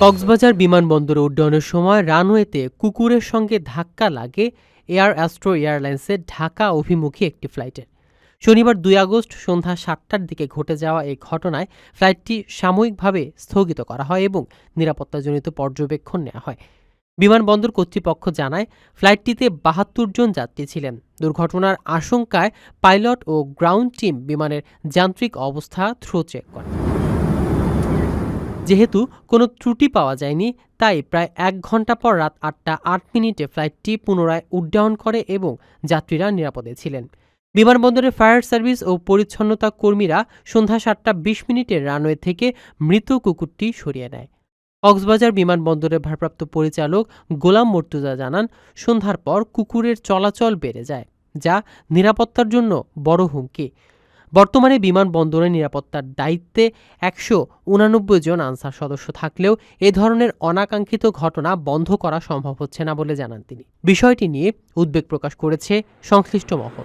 কক্সবাজার বিমানবন্দরে উড্ডয়নের সময় রানওয়েতে কুকুরের সঙ্গে ধাক্কা লাগে এয়ার অ্যাস্ট্রো এয়ারলাইন্সের ঢাকা অভিমুখী একটি ফ্লাইটের শনিবার দুই আগস্ট সন্ধ্যা সাতটার দিকে ঘটে যাওয়া এই ঘটনায় ফ্লাইটটি সাময়িকভাবে স্থগিত করা হয় এবং নিরাপত্তাজনিত পর্যবেক্ষণ নেওয়া হয়। বিমানবন্দর কর্তৃপক্ষ জানায়, ফ্লাইটটিতে বাহাত্তর জন যাত্রী ছিলেন। দুর্ঘটনার আশঙ্কায় পাইলট ও গ্রাউন্ড টিম বিমানের যান্ত্রিক অবস্থা থ্রো চেক করে যেহেতু কোনো ত্রুটি পাওয়া যায়নি, তাই প্রায় এক ঘণ্টা পর রাত আটটা আট মিনিটে ফ্লাইটটি পুনরায় উড্ডয়ন করে এবং যাত্রীরা নিরাপদে ছিলেন। বিমানবন্দরের ফায়ার সার্ভিস ও পরিচ্ছন্নতা কর্মীরা সন্ধ্যা সাতটা বিশ মিনিটে রানওয়ে থেকে মৃত কুকুরটি সরিয়ে নেয়। কক্সবাজার বিমানবন্দরের ভারপ্রাপ্ত পরিচালক গোলাম মর্তুজা জানান, সন্ধ্যার পর কুকুরের চলাচল বেড়ে যায়, যা নিরাপত্তার জন্য বড় হুমকি। বর্তমানে বিমানবন্দরের নিরাপত্তার দায়িত্বে একশো উনানব্বই জন আনসার সদস্য থাকলেও এ ধরনের অনাকাঙ্ক্ষিত ঘটনা বন্ধ করা সম্ভব হচ্ছে না বলে জানান তিনি। বিষয়টি নিয়ে উদ্বেগ প্রকাশ করেছে সংশ্লিষ্ট মহল।